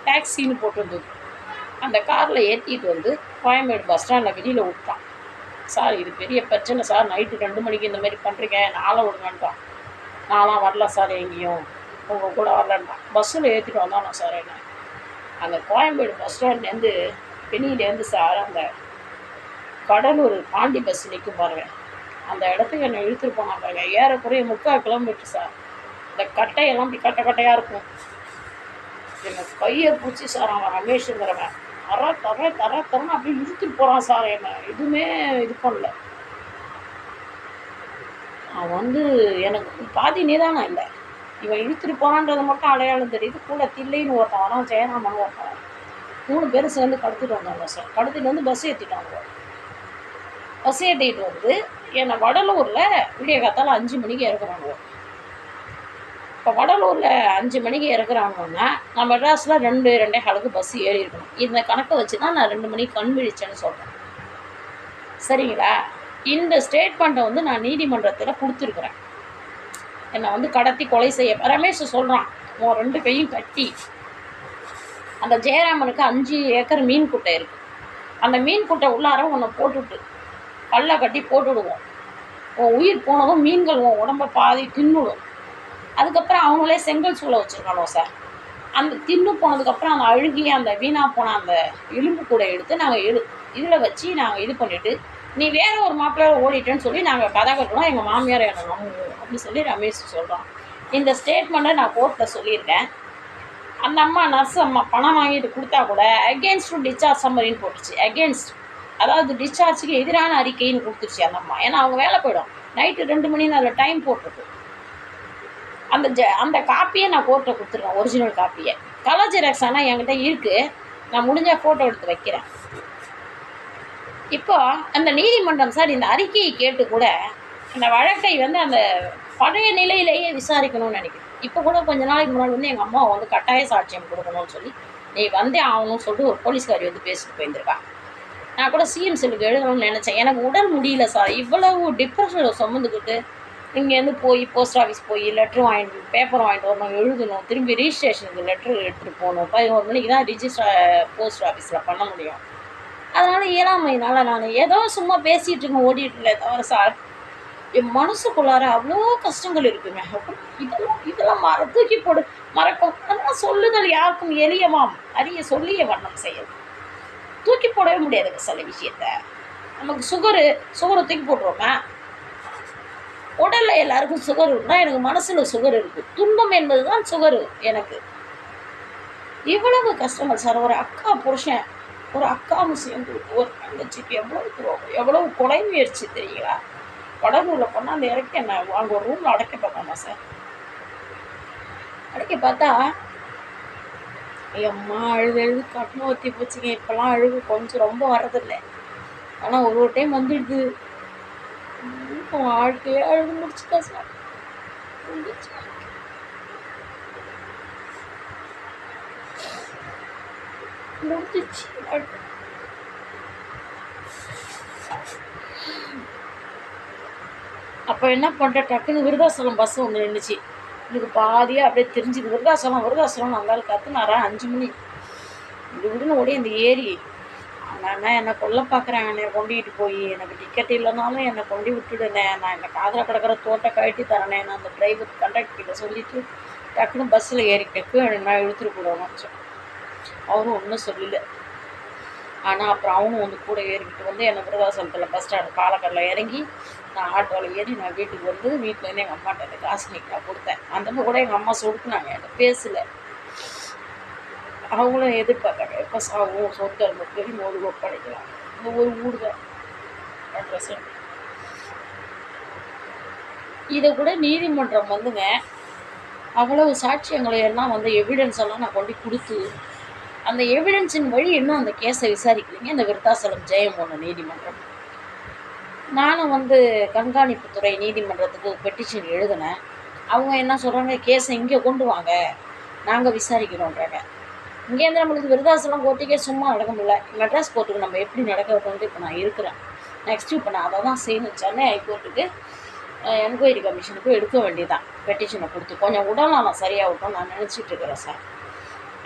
டாக்ஸின்னு போட்டிருந்தது. அந்த காரில் ஏற்றிட்டு வந்து கோயம்பேடு பஸ் ஸ்டாண்டில் வெளியில் விட்டான். சார் இது பெரிய பிரச்சனை சார் நைட்டு ரெண்டு மணிக்கு இந்த மாதிரி பண்ணுறீங்க நாளை விடுங்கன்ட்டான் நான்லாம் வரல சார் எங்கேயும். உங்கள் கூட வரலன்னா பஸ்ஸில் ஏற்றிட்டு வந்தானோ சார் என்ன? அந்த கோயம்பேடு பஸ் ஸ்டாண்ட்லேருந்து வெளியிலேருந்து சார் அந்த கடலூர் பாண்டி பஸ் நிற்கும் பாருங்கள் அந்த இடத்துக்கு என்னை இழுத்துட்டு போனால் பாருங்கள் ஏறக்குறைய முக்கால் கிலோமீட்டர் சார் இந்த கட்டையெல்லாம் இப்படி கட்டை கட்டையாக இருக்கும். என்னை கையை பிடிச்சி சார் அவன் ரமேஷுங்கிறவன். தர தர தர தரன்னு அப்படியே இழுத்துட்டு போகிறான் சார் என்னை. எதுவுமே இது பண்ணல. அவன் வந்து எனக்கு பாதி நிதானம் இல்லை? இவன் இழுத்துட்டு மட்டும் அடையாளம் தெரியுது. கூட தில்லைன்னு ஒருத்தன் வரான் ஜெயராமன் ஒருத்தன் மூணு பேரும் சேர்ந்து கடத்திட்டு வந்தாங்க சார் கடத்திட்டு வந்து பஸ் ஏற்றிட்டாங்க பஸ் ஏற்றிட்டு வந்து என்னை வடலூரில் விடிய காத்தால் அஞ்சு மணிக்கு இறக்குறாங்க. இப்போ வடலூரில் அஞ்சு மணிக்கு இறக்குறாங்கன்னா நான் மெட்ராஸில் ரெண்டு ரெண்டே காலுக்கு பஸ் ஏறி இருக்கணும். இந்த கணக்கை வச்சு தான் நான் ரெண்டு மணிக்கு கண் விழிச்சேன்னு சொல்கிறேன் சரிங்களா? இந்த ஸ்டேட்மெண்ட்டை வந்து நான் நீதிமன்றத்தில் கொடுத்துருக்குறேன். என்னை வந்து கடத்தி கொலை செய்ய ரமேஷ் சொல்கிறான் உன் ரெண்டு கையும் கட்டி. அந்த ஜெயராமனுக்கு அஞ்சு ஏக்கர் மீன் குட்டை இருக்குது அந்த மீன் குட்டை உள்ளார உன்னை போட்டுவிட்டு கல்லை கட்டி போட்டுவிடுவோம் உன் உயிர் போனதும் மீன்கள் உன் உடம்ப பாதி தின்னுடும். அதுக்கப்புறம் அவங்களே செங்கல் சூளை வச்சுருக்கணும் சார்? அந்த தின்னு போனதுக்கப்புறம் அந்த அழுகி அந்த வீணாக போன அந்த எலும்பு கூடை எடுத்து நாங்கள் எடு இதில் வச்சு நாங்கள் இது பண்ணிவிட்டு நீ வேறு ஒரு மாப்பிள்ளையோட ஓடிட்டேன்னு சொல்லி நாங்கள் கதை கட்டணும் எங்கள் மாமியார் என்னை நம்புவோம் அப்படின்னு சொல்லி ரமேஷ் சொல்கிறான் இந்த ஸ்டேட்மெண்ட்டை நான் கோர்ட்டில் சொல்லியிருக்கேன். அந்த அம்மா நர்ஸ் அம்மா பணம் வாங்கிட்டு கொடுத்தா கூட அகேன்ஸ்ட் டிஸ்சார்ஜ் சம்மரின்னு போட்டுச்சு. அகேன்ஸ்ட் அதாவது டிஸ்சார்ஜுக்கு எதிரான அறிக்கைன்னு கொடுத்துருச்சு அந்த அம்மா. ஏன்னா அவங்க வேலை போயிடும். நைட்டு ரெண்டு மணின்னு அதில் டைம் போட்டிருக்கு. அந்த ஜ அந்த காப்பியை நான் கோர்ட்டில் கொடுத்துருக்கேன் ஒரிஜினல் காப்பியை கலர் ஜெராக்ஸ் ஆனால் என்கிட்ட இருக்குது நான் முடிஞ்ச ஃபோட்டோ எடுத்து வைக்கிறேன். இப்போ அந்த நீதிமன்றம் சார் இந்த அறிக்கையை கேட்டு கூட அந்த வழக்கை வந்து அந்த பழைய நிலையிலேயே விசாரிக்கணும்னு நினைக்கிறேன். இப்போ கூட கொஞ்ச நாளைக்கு முன்னாடி வந்து எங்கள் அம்மா வந்து கட்டாய சாட்சியம் கொடுக்கணும்னு சொல்லி நீ வந்தே ஆகணும்னு சொல்லிட்டு ஒரு போலீஸ்காரி வந்து பேசிட்டு போயிருந்திருக்கா. நான் கூட சிஎம் செல்லுக்கு எழுதணும்னு நினச்சேன். எனக்கு உடல் முடியல சார் இவ்வளவு டிப்ரெஷனில் சுமந்துக்கிட்டு இங்கேருந்து போய் போஸ்ட் ஆஃபீஸ் போய் லெட்ரு வாங்கிட்டு பேப்பர் வாங்கிட்டு வரணும் எழுதணும் திரும்பி ரிஜிஸ்ட்ரேஷனுக்கு லெட்ரு எடுத்துகிட்டு போகணும். பதினோரு மணிக்கு தான் ரிஜிஸ்டர் போஸ்ட் ஆஃபீஸில் பண்ண முடியும். அதனால் இயலாமையினால் நான் ஏதோ சும்மா பேசிகிட்டு இருக்கேன் ஓடிட்டுல தவிர சார் என் மனசுக்குள்ளார அவ்வளோ கஷ்டங்கள் இருக்குங்க. அப்புறம் இதெல்லாம் இதெல்லாம் மற தூக்கி போடு மறக்கும். அதெல்லாம் சொல்லுதல் யாருக்கும் எளியமாம் அரிய சொல்லிய வண்ணம் செய்யும். தூக்கி போடவே முடியாதுங்க சில விஷயத்த. நமக்கு சுகரு சுகரை தூக்கி போட்டுருவோமா? உடலில் எல்லாருக்கும் சுகர் இருக்குன்னா எனக்கு மனசில் சுகர் இருக்குது துன்பம் என்பது தான் சுகர் எனக்கு. இவ்வளவு கஷ்டங்கள் சார். ஒரு அக்கா புருஷன் ஒரு அக்கா சேர்ந்து ஒரு தங்கச்சிக்கு எவ்வளோ எவ்வளவு கொலை முயற்சி தெரியுங்களா? கடலூரில் போனால் அந்த இறக்கி என்ன அங்கே ஒரு ரூமில் அடைக்க பார்த்தாமா சார் அடைக்க பார்த்தா எம்மா அழுது அழுது கண்ணு ஊற்றி போச்சுங்க. இப்போல்லாம் அழுகு கொஞ்சம் ரொம்ப வர்றதில்லை. ஆனால் ஒரு ஒரு டைம் வந்துடுது. உம், வாழ்க்கையே அழுது முடிச்சுட்டா சார் முடிஞ்சிச்சு. முடிஞ்சிச்சு வாழ்க்கை. அப்போ என்ன பண்ணுற டக்குன்னு விருதாசலம் பஸ் ஒன்று நின்றுச்சு எனக்கு பாதியாக அப்படியே தெரிஞ்சுது. விருதாசலம் விருதாசலம் நல்லா கத்துனாரா? அஞ்சு மணி. இது விடுன்னு ஓடி இந்த ஏரி. அண்ணா என்னை கொல்ல பார்க்குறேன் என்னை கொண்டுகிட்டு போய். எனக்கு டிக்கெட் இல்லைனாலும் என்னை கொண்டு விட்டுடுனே. நான் என்னை காதில் கிடக்கிற தோட்டை கழட்டி தரேனே. நான் அந்த டிரைவர் கண்டக்டர் கிட்ட சொல்லிட்டு டக்குன்னு பஸ்ஸில் ஏறிக்கிட்டேன் நான் இழுத்துட்டு போடுவேன் அவரும் ஒன்றும் சொல்லலை. ஆனால் அப்புறம் அவனும் வந்து கூட ஏறிக்கிட்டு வந்து என்னை விருதாசலத்தில் பஸ் ஸ்டாண்டு பாலக்காடில் இறங்கி நான் ஆட்டோவில் ஏறி நான் வீட்டுக்கு வந்து வீட்டிலேருந்து எங்கள் அம்மாட்ட அந்த காசு நீக்கா கொடுத்தேன். அந்த கூட எங்கள் அம்மா சொடுக்குனாங்க என்கிட்ட பேசலை. அவங்களும் எதிர்பார்த்தாங்க எப்போ சாகும் சொத்து அந்த பெரிய மோது ஒப்படைக்கலாம். இந்த ஒரு ஊர் தான் அட்ரஸ் இதை கூட நீதிமன்றம் வந்துங்க அவ்வளவு சாட்சியங்களை எல்லாம் வந்து எவிடன்ஸ் எல்லாம் நான் கொண்டு கொடுத்து அந்த எவிடன்ஸின் வழி இன்னும் அந்த கேஸை விசாரிக்கலைங்க இந்த விருத்தாசலம் ஜெயமோகன் நீதிமன்றம். நானும் வந்து கண்காணிப்புத்துறை நீதிமன்றத்துக்கு பெட்டிஷன் எழுதினேன். அவங்க என்ன சொல்கிறாங்க கேஸை இங்கே கொண்டு வாங்க. நாங்கள் விசாரிக்கிறோன்றாங்க. இங்கேருந்து நம்மளுக்கு விருதாசலம் கோர்ட்டுக்கே சும்மா நடக்க முடியல. மெட்ராஸ் கோர்ட்டுக்கு நம்ம எப்படி நடக்க வைக்கணும்னு இப்போ நான் இருக்கிறேன். நெக்ஸ்ட்டு இப்போ நான் அதை தான் செய்யணும். சென்னை ஹைகோர்ட்டுக்கு என்கொயரி கமிஷனுக்கும் எடுக்க வேண்டியதான் பெட்டிஷனை கொடுத்து கொஞ்சம் உடல்நலம் சரியாகட்டும் நான் நினச்சிட்டு இருக்கிறேன் சார்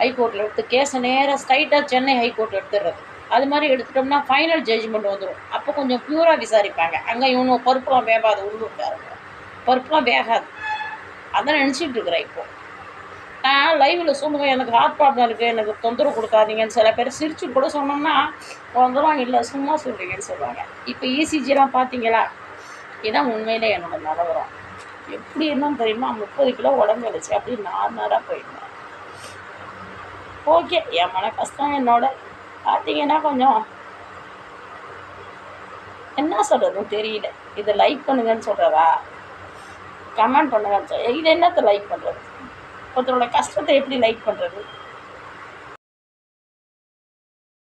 ஹைகோர்ட்டில் எடுத்து கேஸை நேராக ஸ்ட்ரைட்டாக சென்னை ஹைகோர்ட்டில் எடுத்துடுறது அது மாதிரி எடுத்துட்டோம்னா ஃபைனல் ஜட்ஜ்மெண்ட் வந்துடும் அப்போ கொஞ்சம் ப்யூராக விசாரிப்பாங்க. அங்கே இவனும் பருப்புலாம் வேகாது உள்ளூர்காரங்க பருப்புலாம் வேகாது. அதான் நினச்சிட்டு இருக்கிறேன் இப்போது நான் லைவில் சொல்லுவேன் எனக்கு ஹார்ட் ப்ராப்ளம் இருக்குது எனக்கு தொந்தரவு கொடுக்காதீங்கன்னு சில பேர் சிரிச்சு கூட சொன்னோம்னா தொந்தரவு இல்லை சும்மா சொல்கிறீங்கன்னு சொல்லுவாங்க. இப்போ இசிஜிலாம் பார்த்தீங்களா இதுதான் உண்மையிலே என்னோட நிலவரம். எப்படி என்னன்னு தெரியுமா? முப்பது கிலோ உடம்பு வச்சு அப்படி நார்மலாக போயிருந்தேன் ஓகே என் மன கஷ்டம் என்னோட பார்த்தீங்கன்னா கொஞ்சம் என்ன சொல்கிறதுன்னு தெரியல. இதை லைக் பண்ணுங்கன்னு சொல்கிறதா கமெண்ட் பண்ணுங்கன்னு சொல் இது என்னத்தை லைக் பண்ணுறது ஒருத்தரோட கஷ்டத்தை எப்படி லைக் பண்ணுறது